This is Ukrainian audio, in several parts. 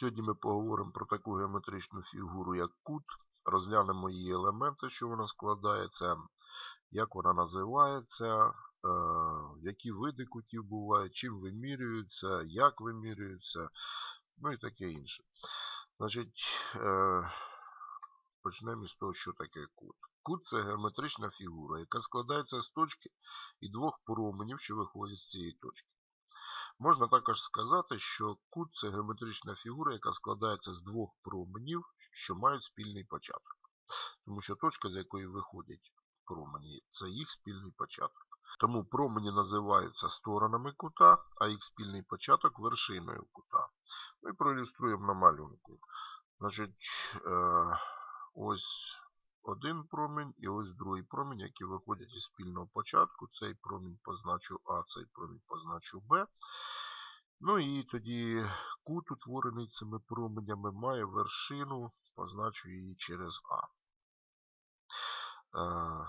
Сьогодні ми поговоримо про таку геометричну фігуру, як кут. Розглянемо її елементи, що вона складається, як вона називається, е, які види кутів бувають, чим вимірюються, як вимірюються, ну і таке інше. Значить, е, почнемо з того, що таке кут. Кут це геометрична фігура, яка складається з точки і двох променів, що виходять з цієї точки. Можна також сказати, що кут це геометрична фігура, яка складається з двох променів, що мають спільний початок. Тому що точка, з якої виходять промені, це їх спільний початок. Тому промені називаються сторонами кута, а їх спільний початок вершиною кута. Ми проілюструємо на малюнку. Значить, е, ось один промінь і ось другий промінь, які виходять із спільного початку. Цей промінь позначу А, цей промінь позначу Б. Ну і тоді кут, утворений цими променями, має вершину, позначу її через А. Е,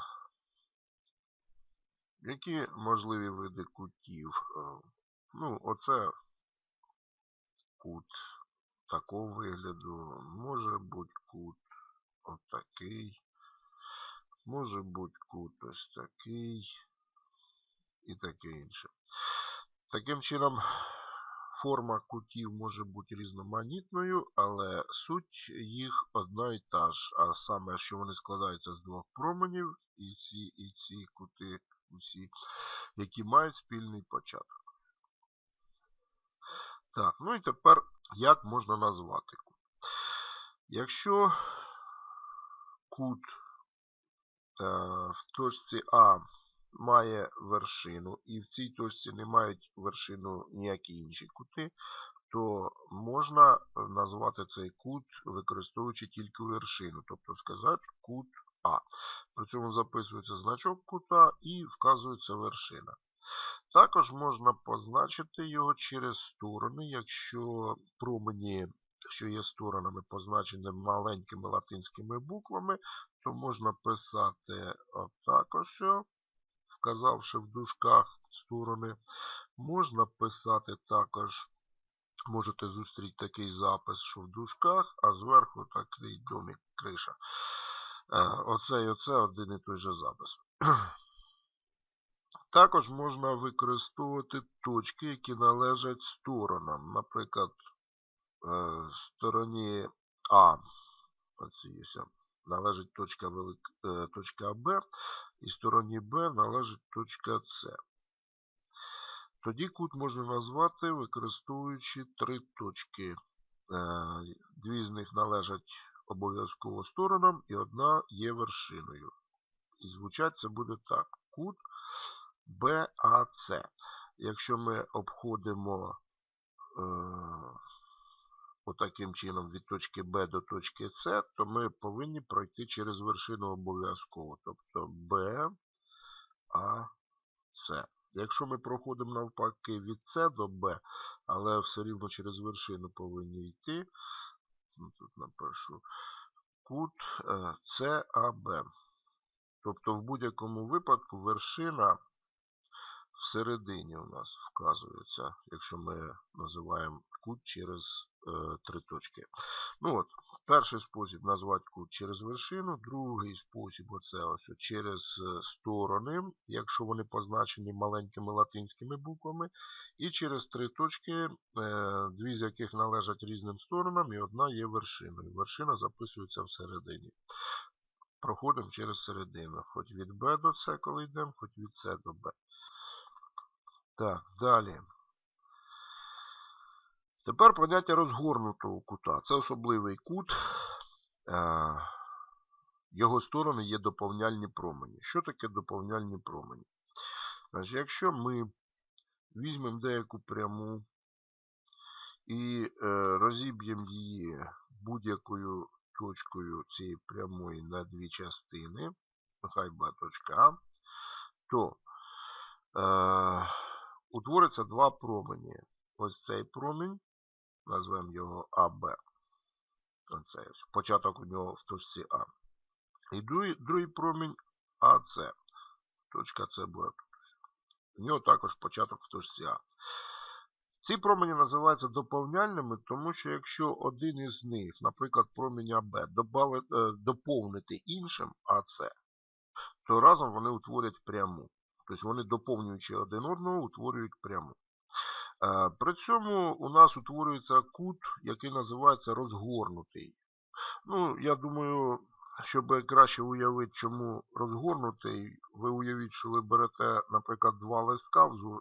які можливі види кутів? Е, ну, оце кут такого вигляду. Може бути кут отакий. Може бути кут ось такий і таке інше. Таким чином, форма кутів може бути різноманітною, але суть їх одна і та ж. А саме, що вони складаються з двох променів, і ці, і ці кути, усі, які мають спільний початок. Так, ну і тепер як можна назвати кут? Якщо кут е, в точці А має вершину, і в цій точці не мають вершину ніякі інші кути, то можна назвати цей кут, використовуючи тільки вершину, тобто сказати кут А. При цьому записується значок кута і вказується вершина. Також можна позначити його через сторони, якщо промені, що є сторонами, позначені маленькими латинськими буквами, то можна писати отак вказавши в дужках сторони. Можна писати також, можете зустріти такий запис, що в дужках, а зверху такий домик, криша. Оце і оце один і той же запис. Також можна використовувати точки, які належать сторонам. Наприклад, е, стороні А оці, належить точка велик... Е, точка Б, і стороні Б належить точка С. Тоді кут можна назвати, використовуючи три точки. Е, дві з них належать обов'язково сторонам, і одна є вершиною. І звучать це буде так. Кут БАЦ. Якщо ми обходимо е, отаким чином від точки Б до точки С, то ми повинні пройти через вершину обов'язково. Тобто Б, А, С. Якщо ми проходимо навпаки від С до Б, але все рівно через вершину повинні йти, ну, тут напишу кут е, САБ. Тобто в будь-якому випадку вершина всередині у нас вказується, якщо ми називаємо кут через е, три точки. Ну от, Перший спосіб назвати кут через вершину, другий спосіб оце ось через е, сторони, якщо вони позначені маленькими латинськими буквами. І через три точки, е, дві з яких належать різним сторонам, і одна є вершиною. Вершина записується всередині. Проходимо через середину, хоч від Б до С, коли йдемо, хоч від С до Б. Так, далі. Тепер поняття розгорнутого кута. Це особливий кут. Е, його сторони є доповняльні промені. Що таке доповняльні промені? Значить, Якщо ми візьмемо деяку пряму і е, розіб'ємо її будь-якою точкою цієї прямої на дві частини, нехай точка А, то е, утвориться два промені. Ось цей промінь, назвемо його АБ. Оце, початок у нього в точці А. І другий, другий промінь АЦ. Точка С буде тут. У нього також початок в точці А. Ці промені називаються доповняльними, тому що якщо один із них, наприклад, промінь АБ, е, доповнити іншим АЦ, то разом вони утворять пряму. Тобто вони, доповнюючи один одного, утворюють пряму. Е, При цьому у нас утворюється кут, який називається розгорнутий. Ну, я думаю, щоб краще уявити, чому розгорнутий, ви уявіть, що ви берете, наприклад, два листка, в е,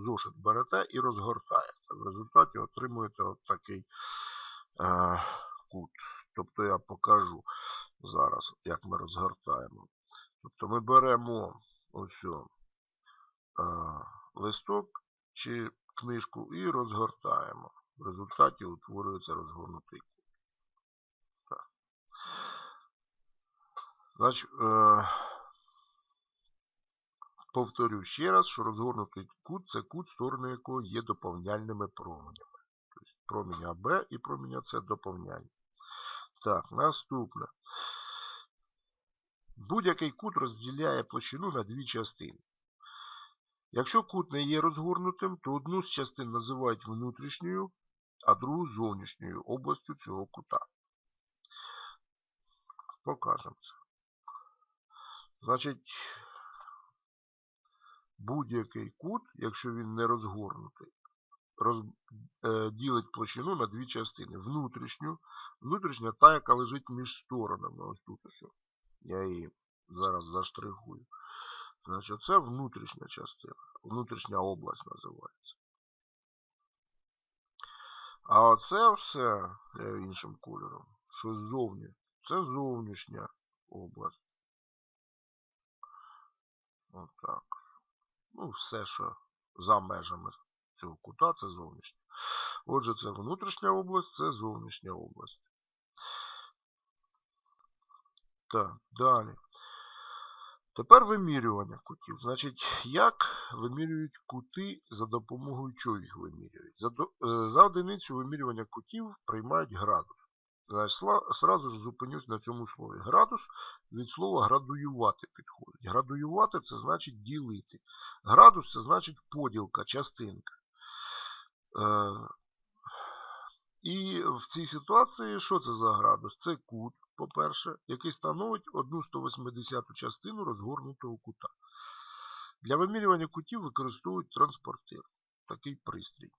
зошит берете і розгортаєте. В результаті отримуєте от такий е, кут. Тобто я покажу зараз, як ми розгортаємо. Тобто ми беремо ось е, листок чи книжку і розгортаємо. В результаті утворюється розгорнутий кут. Так. Значить, е, повторю ще раз, що розгорнутий кут це кут, сторони якого є доповняльними променями. Тобто промінь АБ і промінь С доповняльні. Так, наступне. Будь-який кут розділяє площину на дві частини. Якщо кут не є розгорнутим, то одну з частин називають внутрішньою, а другу зовнішньою областю цього кута. Покажемо це. Значить, будь-який кут, якщо він не розгорнутий, роз, е, ділить площину на дві частини. Внутрішню, внутрішня та, яка лежить між сторонами. Ось тут ось. Я її зараз заштрихую. Значить, це внутрішня частина. Внутрішня область називається. А оце все іншим кольором, що ззовні, це зовнішня область. Отак. Ну, все, що за межами цього кута, це зовнішня. Отже, це внутрішня область, це зовнішня область. Так, далі. Тепер вимірювання кутів. Значить, як вимірюють кути за допомогою чого їх вимірюють? За, е, за одиницю вимірювання кутів приймають градус. Значить, сразу ж зупинюсь на цьому слові. Градус від слова градуювати підходить. Градуювати це значить ділити. Градус це значить поділка, частинка. І в цій ситуації що це за градус? Це кут, по-перше, який становить 1 180 частину розгорнутого кута. Для вимірювання кутів використовують транспортир, такий пристрій.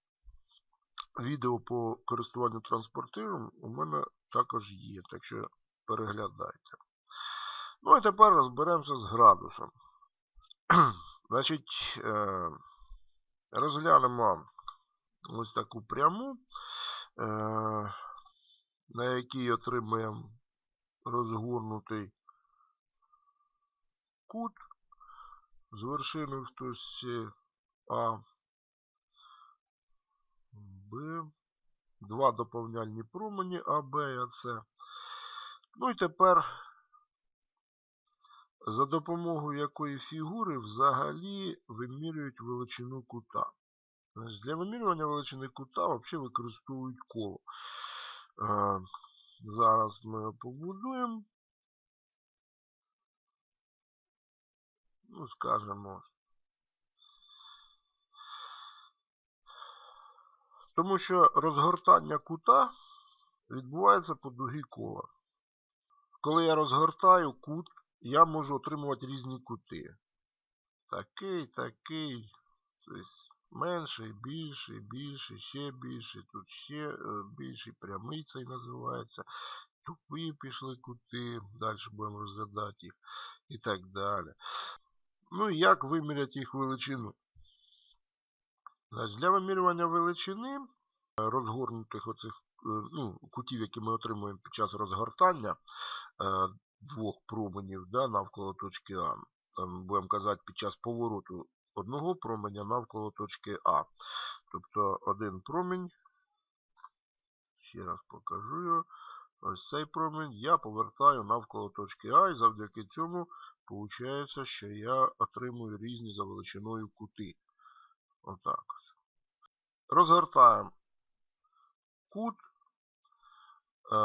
Відео по користуванню транспортиром у мене також є, так що переглядайте. Ну і тепер розберемося з градусом. Значить, е, розглянемо ось таку пряму, на якій отримаємо розгорнутий кут з вершиною в точці А, Б, два доповняльні промені А, Б і АС. Ну і тепер за допомогою якої фігури взагалі вимірюють величину кута. Значить, Для вимірювання величини кута взагалі використовують коло. Зараз ми його побудуємо. Ну, скажемо. Тому що розгортання кута відбувається по дугі кола. Коли я розгортаю кут, я можу отримувати різні кути. Такий, такий. Тобто менший, більший, більший, ще більший, тут ще е, більший, прямий цей називається. Тупі пішли кути, далі будемо розглядати їх і так далі. Ну і як виміряти їх величину? Для вимірювання величини е, розгорнутих оцих е, ну, кутів, які ми отримуємо під час розгортання двох променів да, навколо точки А, будемо казати, під час повороту одного променя навколо точки А. Тобто один промінь, ще раз покажу його, ось цей промінь я повертаю навколо точки А, і завдяки цьому виходить, що я отримую різні за величиною кути. Отак. Розгортаємо кут е,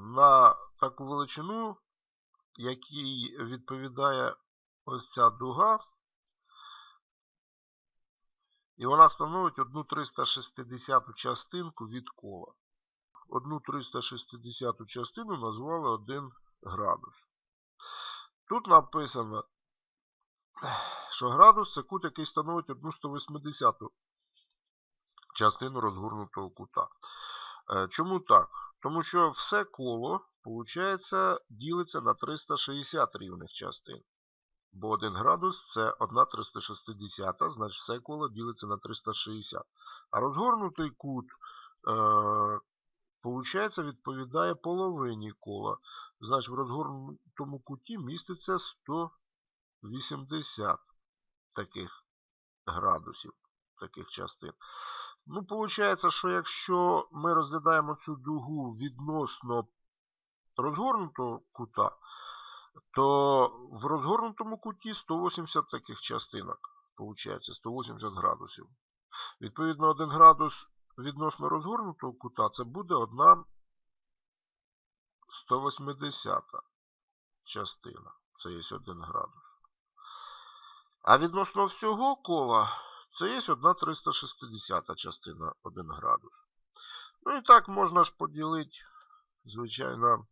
на таку величину, якій відповідає ось ця дуга, І вона становить одну 360 частинку від кола. Одну 360 частину назвали 1 градус. Тут написано, що градус це кут, який становить одну 180 частину розгорнутого кута. Е, Чому так? Тому що все коло, виходить, ділиться на 360 рівних частин. Бо 1 градус це 1 360, значить все коло ділиться на 360. А розгорнутий кут, е, відповідає половині кола. Значить, в розгорнутому куті міститься 180 таких градусів, таких частин. Ну, виходить, що якщо ми розглядаємо цю дугу відносно розгорнутого кута, то в розгорнутому куті 180 таких частинок, виходить, 180 градусів. Відповідно, 1 градус відносно розгорнутого кута це буде одна 180 частина. Це є 1 градус. А відносно всього кола це є одна 360 частина 1 градус. Ну і так можна ж поділити, звичайно,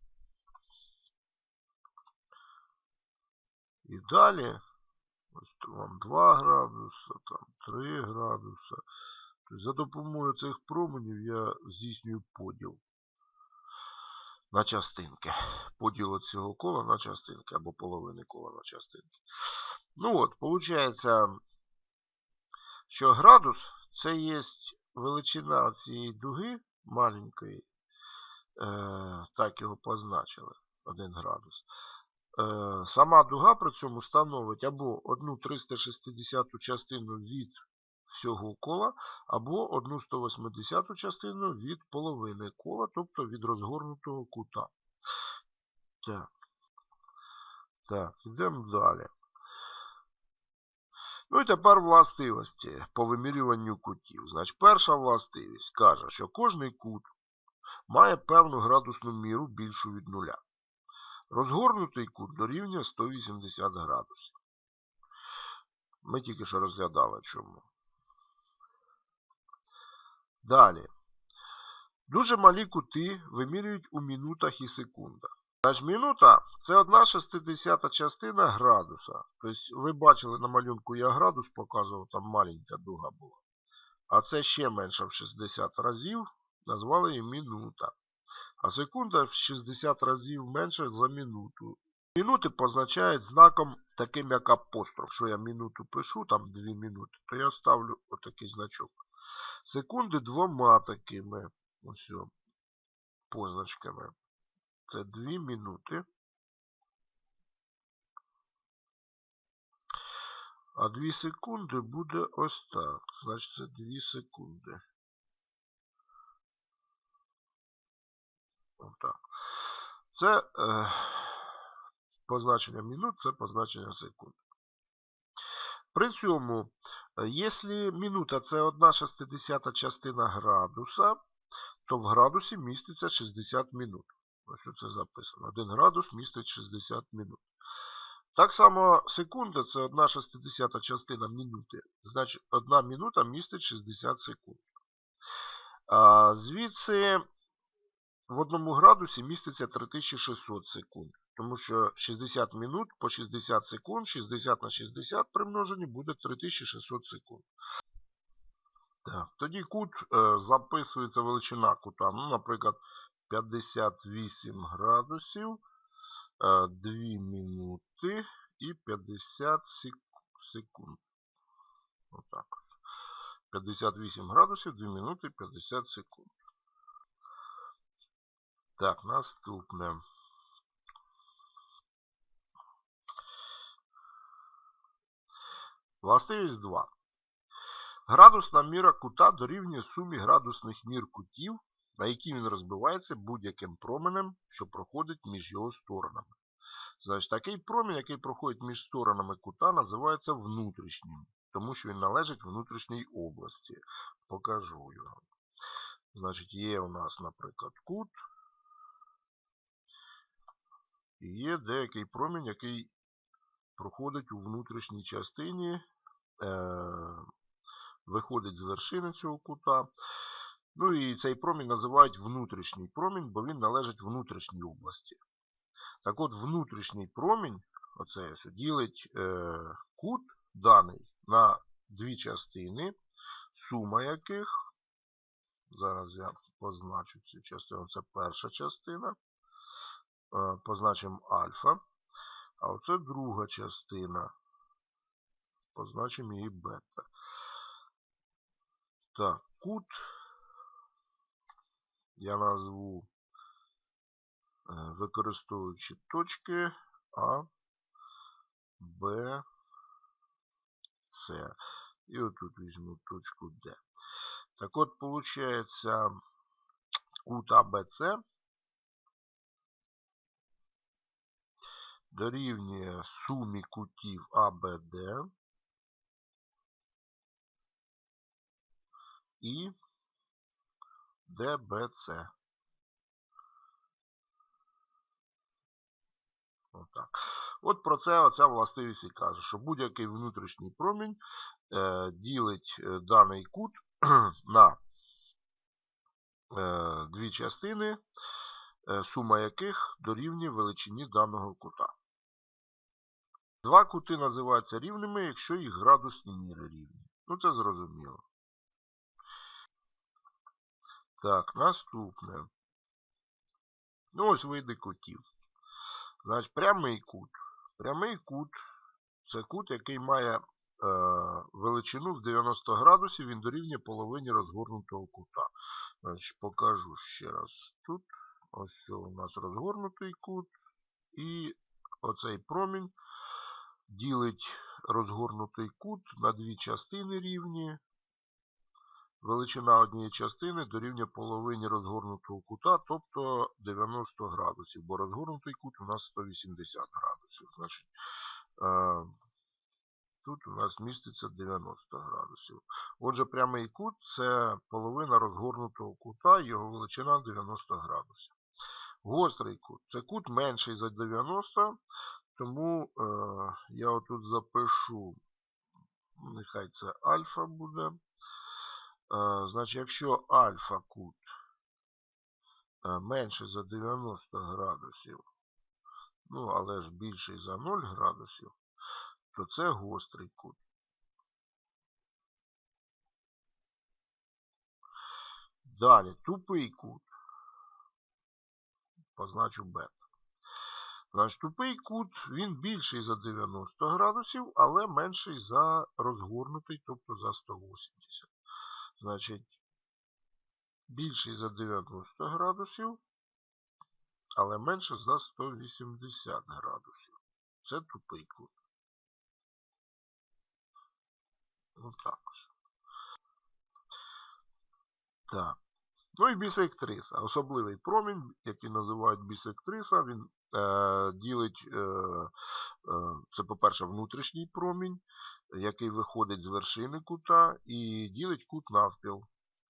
і далі. Ось вам 2 градуса, там 3 градуса. Тобто за допомогою цих променів я здійснюю поділ на частинки. Поділ цього кола на частинки або половини кола на частинки. Ну от, виходить, що градус це є величина цієї дуги маленької, е, так його позначили, 1 градус. Е, сама дуга при цьому становить або одну 360 частину від всього кола, або одну 180 частину від половини кола, тобто від розгорнутого кута. Так, так йдемо далі. Ну і тепер властивості по вимірюванню кутів. Значить, перша властивість каже, що кожний кут має певну градусну міру більшу від нуля. Розгорнутий кут дорівнює 180 градусів. Ми тільки що розглядали чому. Далі. Дуже малі кути вимірюють у мінутах і секундах. Значить, минута це 1 шестидесята частина градуса. Тобто, ви бачили на малюнку, я градус показував, там маленька дуга була. А це ще менше в 60 разів, назвали її минута. А секунда в 60 разів менше за минуту. Минути позначають знаком таким як апостроф. Що я минуту пишу, там 2 минути, то я ставлю отакий значок. Секунди двома такими ось позначками. Це 2 минути. А 2 секунди буде ось так. Значить, це 2 секунди. Отак. Це е, позначення минут, це позначення секунд. При цьому, якщо минута це 1 60 частина градуса, то в градусі міститься 60 минут. Ось це записано. 1 градус містить 60 минут. Так само секунда це 1 60 частина минути. Значить, 1 минута містить 60 секунд. А Звідси в 1 градусі міститься 3600 секунд. Тому що 60 минут по 60 секунд, 60 на 60 примножені буде 3600 секунд. Так, Тоді кут е, записується величина кута. Ну, Наприклад, 58 градусів, 2 е, минути і 50 секунд. Отак. 58 градусів, 2 минути, 50 секунд. Так, наступне. Властивість 2. Градусна міра кута дорівнює сумі градусних мір кутів, на які він розбивається будь-яким променем, що проходить між його сторонами. Значить, такий промінь, який проходить між сторонами кута, називається внутрішнім, тому що він належить внутрішній області. Покажу його. Значить, є у нас, наприклад, кут. І є деякий промінь, який проходить у внутрішній частині е, виходить з вершини цього кута. Ну і цей промінь називають внутрішній промінь, бо він належить внутрішній області. Так от, внутрішній промінь, оце ділить е, кут даний на дві частини, сума яких, зараз я позначу цю частину, це перша частина, позначимо альфа, а оце друга частина, позначимо її бета. Так, кут я назву, е, використовуючи точки А, Б, С. І отут візьму точку Д. Так от, получається, кут АБЦ дорівнює сумі кутів АБД і ДБЦ. Отак. От про це оця властивість і каже, що будь-який внутрішній промінь е, ділить е, даний кут на е, дві частини, е, сума яких дорівнює величині даного кута. Два кути називаються рівними, якщо їх градусні міри рівні. Ну, це зрозуміло. Так, наступне. Ну, ось види кутів. Значить, прямий кут. Прямий кут це кут, який має е, величину в 90 градусів, він дорівнює половині розгорнутого кута. Значить, покажу ще раз тут. Ось у нас розгорнутий кут. І оцей промінь ділить розгорнутий кут на дві частини рівні. Величина однієї частини дорівнює половині розгорнутого кута, тобто 90 градусів, бо розгорнутий кут у нас 180 градусів. Значить, е, Тут у нас міститься 90 градусів. Отже, прямий кут це половина розгорнутого кута, його величина 90 градусів. Гострий кут це кут менший за 90, тому е, я отут запишу, нехай це альфа буде. Е, Значить, якщо альфа кут е, менше за 90 градусів, ну, але ж більший за 0 градусів, то це гострий кут. Далі, тупий кут. Позначу бета. Значить, тупий кут, він більший за 90 градусів, але менший за розгорнутий, тобто за 180. Значить, більший за 90 градусів, але менше за 180 градусів. Це тупий кут. Отак. Так. Ну і бісектриса. Особливий промінь, який називають бісектриса, він е, ділить, е, е, це, по-перше, внутрішній промінь, який виходить з вершини кута, і ділить кут навпіл.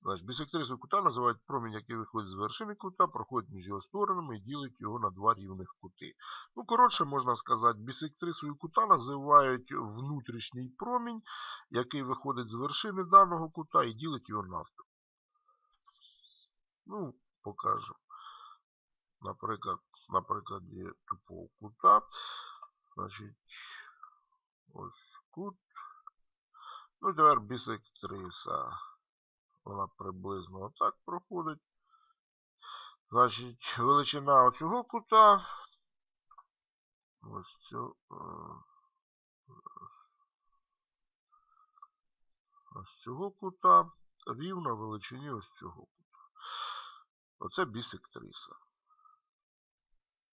Значить, Бісектрисою кута називають промінь, який виходить з вершини кута, проходить між його сторонами і ділить його на два рівних кути. Ну, коротше, можна сказати, бісектрисою кута називають внутрішній промінь, який виходить з вершини даного кута і ділить його навпіл. Ну, покажу. Наприклад, на прикладі тупого кута. Значить, ось кут. Ну, тепер бісектриса. Вона приблизно отак проходить. Значить, величина оцього кута. Ось цього. Ось цього кута рівна величині ось цього. Оце бісектриса.